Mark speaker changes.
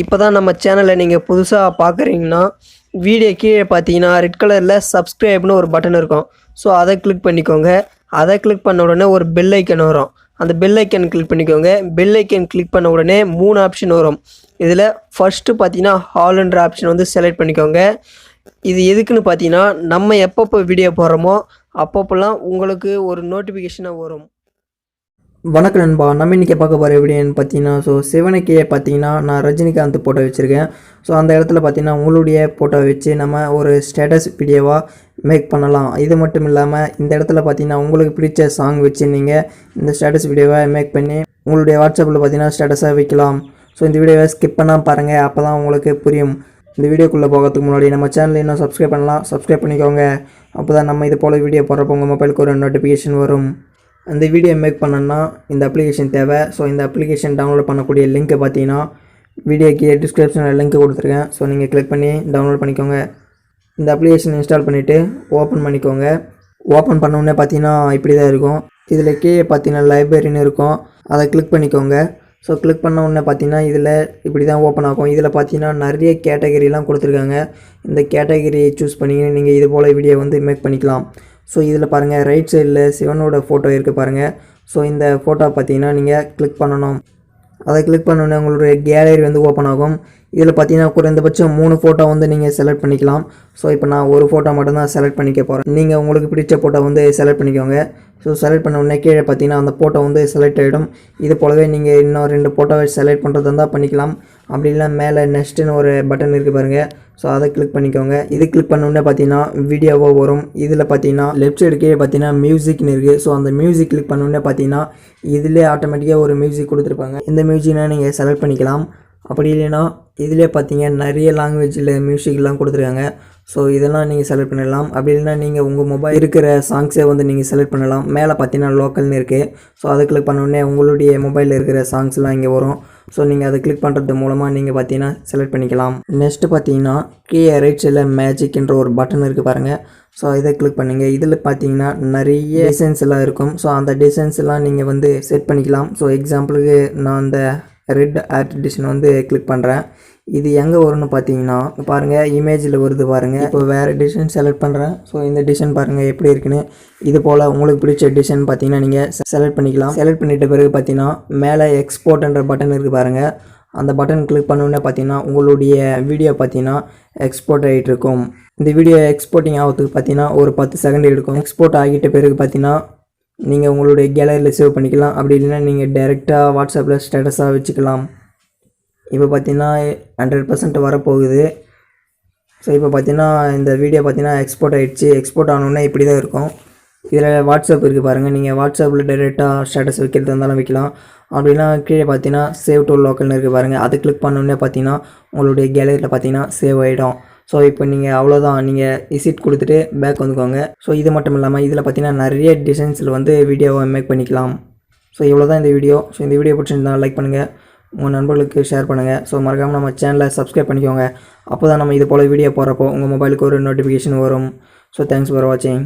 Speaker 1: இப்போ தான் நம்ம சேனலை நீங்கள் புதுசாக பார்க்குறீங்கன்னா வீடியோ கீழே பார்த்தீங்கன்னா ரெட் கலரில் சப்ஸ்கிரைப்னு ஒரு பட்டன் இருக்கும். ஸோ அதை கிளிக் பண்ணிக்கோங்க. அதை கிளிக் பண்ண உடனே ஒரு பெல் ஐக்கன் வரும். அந்த பெல் ஐக்கன் கிளிக் பண்ணிக்கோங்க. பெல் ஐக்கன் கிளிக் பண்ண உடனே மூணு ஆப்ஷன் வரும். இதில் ஃபஸ்ட்டு பார்த்தீங்கன்னா ஹால்ன்ற ஆப்ஷன் வந்து செலக்ட் பண்ணிக்கோங்க. இது எதுக்குன்னு பார்த்தீங்கன்னா நம்ம எப்பப்போ வீடியோ போடுறோமோ அப்பப்போலாம் உங்களுக்கு ஒரு நோட்டிஃபிகேஷனாக வரும்.
Speaker 2: வணக்கம் நண்பா. நம்ம இன்றைக்கி பார்க்க போகிற எப்படின்னு பார்த்தீங்கன்னா ஸோ சிவனுக்கே பார்த்தீங்கன்னா நான் ரஜினிகாந்த் ஃபோட்டோ வச்சுருக்கேன். ஸோ அந்த இடத்துல பார்த்தீங்கன்னா உங்களுடைய ஃபோட்டோ வச்சு நம்ம ஒரு ஸ்டேட்டஸ் வீடியோவாக மேக் பண்ணலாம். இது மட்டும் இல்லாமல் இந்த இடத்துல பார்த்தீங்கன்னா உங்களுக்கு பிடிச்ச சாங் வச்சு நீங்கள் இந்த ஸ்டேட்டஸ் வீடியோவை மேக் பண்ணி உங்களுடைய வாட்ஸ்அப்பில் பார்த்தீங்கன்னா ஸ்டேட்டஸாக வைக்கலாம். ஸோ இந்த வீடியோவை ஸ்கிப் பண்ணால் பாருங்கள் அப்போ தான் உங்களுக்கு புரியும். இந்த வீடியோக்குள்ளே போகிறதுக்கு முன்னாடி நம்ம சேனல் இன்னும் சப்ஸ்கிரைப் பண்ணலாம். சப்ஸ்கிரைப் பண்ணிக்கோங்க. அப்போ தான் நம்ம இது போல் வீடியோ போடுறப்போ உங்கள் மொபைலுக்கு ஒரு நோட்டிஃபிகேஷன் வரும். அந்த வீடியோ மேக் பண்ணணும்னா இந்த அப்ளிகேஷன் தேவை. ஸோ இந்த அப்ளிகேஷன் டவுன்லோட் பண்ணக்கூடிய லிங்க்கை பார்த்தீங்கன்னா வீடியோக்கு டிஸ்கிரிப்ஷனில் லிங்க் கொடுத்துருக்கேன். ஸோ நீங்கள் கிளிக் பண்ணி டவுன்லோட் பண்ணிக்கோங்க. இந்த அப்ளிகேஷன் இன்ஸ்டால் பண்ணிவிட்டு ஓப்பன் பண்ணிக்கோங்க. ஓப்பன் பண்ண உடனே பார்த்தீங்கன்னா இப்படி தான் இருக்கும். இதில் கீழே பார்த்தீங்கன்னா லைப்ரரின்னு இருக்கும். அதை கிளிக் பண்ணிக்கோங்க. ஸோ கிளிக் பண்ண உடனே பார்த்தீங்கன்னா இதில் இப்படி தான் ஓப்பன் ஆகும். இதில் பார்த்தீங்கன்னா நிறைய கேட்டகரிலாம் கொடுத்துருக்காங்க. இந்த கேட்டகரியை சூஸ் பண்ணி நீங்கள் இது போல் வீடியோ வந்து மேக் பண்ணிக்கலாம். ஸோ இதில் பாருங்கள் ரைட் சைடில் சிவனோட ஃபோட்டோ இருக்குது பாருங்கள் ஸோ இந்த ஃபோட்டோ பார்த்தீங்கன்னா நீங்கள் கிளிக் பண்ணணும். அதை கிளிக் பண்ணோன்னே உங்களுடைய கேலரி வந்து ஓப்பன் ஆகும். இதில் பார்த்தீங்கன்னா குறைந்தபட்சம் மூணு ஃபோட்டோ வந்து நீங்கள் செலக்ட் பண்ணிக்கலாம். ஸோ இப்போ நான் ஒரு ஃபோட்டோ மட்டும்தான் செலக்ட் பண்ணிக்க போகிறேன் நீங்கள் உங்களுக்கு பிடிச்ச ஃபோட்டோ வந்து செலக்ட் பண்ணிக்கோங்க. ஸோ செலக்ட் பண்ண உடனே கீழே பார்த்தீங்கன்னா அந்த ஃபோட்டோ வந்து செலக்ட் ஆகிடும் இது போலவே நீங்கள் இன்னும் ரெண்டு ஃபோட்டோவை செலக்ட் பண்ணுறது இருந்தால் பண்ணிக்கலாம். அப்படி இல்லை மேலே நெக்ஸ்ட்டுன்னு ஒரு பட்டன் இருக்குது பாருங்கள் ஸோ அதை கிளிக் பண்ணிக்கோங்க. இது கிளிக் பண்ணோடனே பார்த்தீங்கன்னா வீடியோவோ வரும். இதில் பார்த்தீங்கன்னா லெஃப்ட் சைடு கீழே பார்த்தீங்கன்னா மியூசிக்னு இருக்குது ஸோ அந்த மியூசிக் கிளிக் பண்ண உடனே பார்த்தீங்கன்னா இதிலே ஆட்டோமேட்டிக்காக ஒரு மியூசிக் கொடுத்துருப்பாங்க. இந்த மியூசிக்னா நீங்கள் செலக்ட் பண்ணிக்கலாம். அப்படி இல்லைன்னா இதிலே பார்த்தீங்க நிறைய லாங்குவேஜில் மியூசிக்லாம் கொடுத்துருக்காங்க. ஸோ இதெல்லாம் நீங்கள் செலக்ட் பண்ணிடலாம் அப்படி இல்லைன்னா நீங்கள் உங்கள் மொபைல் இருக்கிற சாங்ஸே வந்து நீங்கள் செலக்ட் பண்ணலாம். மேலே பார்த்தீங்கன்னா லோக்கல்னு இருக்குது ஸோ அதை கிளிக் பண்ணோடனே உங்களுடைய மொபைலில் இருக்கிற சாங்ஸ்லாம் இங்கே வரும். ஸோ நீங்கள் அதை கிளிக் பண்ணுறது மூலமாக நீங்கள் பார்த்தீங்கன்னா செலக்ட் பண்ணிக்கலாம். நெக்ஸ்ட்டு பார்த்தீங்கன்னா கீழே ரைட் சைடில் மேஜிக்ன்ற ஒரு பட்டன் இருக்குது பாருங்கள் ஸோ இதை கிளிக் பண்ணுங்கள் இதில் பார்த்தீங்கன்னா நிறைய டிசைன்ஸ் எல்லாம் இருக்கும். ஸோ அந்த டிசைன்ஸ் எல்லாம் நீங்கள் வந்து செட் பண்ணிக்கலாம். ஸோ எக்ஸாம்பிளுக்கு நான் அந்த ரெட் ஆர்ட் டிசைன் வந்து கிளிக் பண்ணுறேன் இது எங்கே வரும்னு பார்த்தீங்கன்னா பாருங்கள் இமேஜில் வருது பாருங்கள் இப்போ வேறு டிசைன் செலக்ட் பண்ணுறேன் ஸோ இந்த டிசைன் பாருங்கள் எப்படி இருக்குன்னு. இது போல் உங்களுக்கு பிடிச்ச டிசைன் பார்த்தீங்கன்னா நீங்கள் செலக்ட் பண்ணிக்கலாம். செலக்ட் பண்ணிட்ட பிறகு பார்த்தீங்கன்னா மேலே எக்ஸ்போர்ட்ன்ற பட்டன் இருக்குது பாருங்கள் அந்த பட்டன் கிளிக் பண்ணோன்னே பார்த்தீங்கன்னா உங்களுடைய வீடியோ பார்த்தீங்கன்னா எக்ஸ்போர்ட் ஆகிட்டு இருக்கும். இந்த வீடியோ எக்ஸ்போர்ட்டிங் ஆகிறதுக்கு பார்த்தீங்கன்னா ஒரு பத்து செகண்ட் எடுக்கும். எக்ஸ்போர்ட் ஆகிட்ட பிறகு பார்த்தீங்கன்னா நீங்கள் உங்களுடைய கேலரியில் சேவ் பண்ணிக்கலாம். அப்படி இல்லைன்னா நீங்கள் டைரெக்டாக வாட்ஸ்அப்பில் ஸ்டேட்டஸாக வச்சுக்கலாம். இப்போ பார்த்தீங்கன்னா ஹண்ட்ரட் பர்சன்ட் வரப்போகுது. ஸோ இப்போ பார்த்தீங்கன்னா இந்த வீடியோ பார்த்தீங்கன்னா எக்ஸ்போர்ட் ஆகிடுச்சு எக்ஸ்போர்ட் ஆனோடனே இப்படி தான் இருக்கும். இதில் வாட்ஸ்அப் இருக்குது பாருங்கள் நீங்கள் வாட்ஸ்அப்பில் டைரெக்டாக ஸ்டேட்டஸ் வைக்கிறது இருந்தாலும் வைக்கலாம். அப்படின்னா கீழே பார்த்தீங்கன்னா சேவ் டூ லோக்கல்னு இருக்குது பாருங்கள் அதை கிளிக் பண்ணோடனே பார்த்தீங்கன்னா உங்களுடைய கேலரியில் பார்த்தீங்கன்னா சேவ் ஆகிடும் ஸோ இப்போ நீங்கள் அவ்வளோதான் நீங்கள் விசிட் கொடுத்துட்டு பேக் வந்துக்கோங்க. ஸோ இது மட்டும் இல்லாமல் இதில் பார்த்தீங்கன்னா நிறைய டிசைன்ஸில் வந்து வீடியோவை மேக் பண்ணிக்கலாம். ஸோ இவ்வளோ தான் இந்த வீடியோ ஸோ இந்த வீடியோ பிடிச்சிருந்தா லைக் பண்ணுங்கள் உங்கள் நண்பர்களுக்கு ஷேர் பண்ணுங்கள் ஸோ மறக்காமல் நம்ம சேனலை சப்ஸ்கிரைப் பண்ணிக்கோங்க. அப்போ தான் நம்ம இது போல் வீடியோ போகிறப்போ உங்கள் மொபைலுக்கு ஒரு நோட்டிஃபிகேஷன் வரும். ஸோ தேங்க்ஸ் ஃபார் வாட்சிங்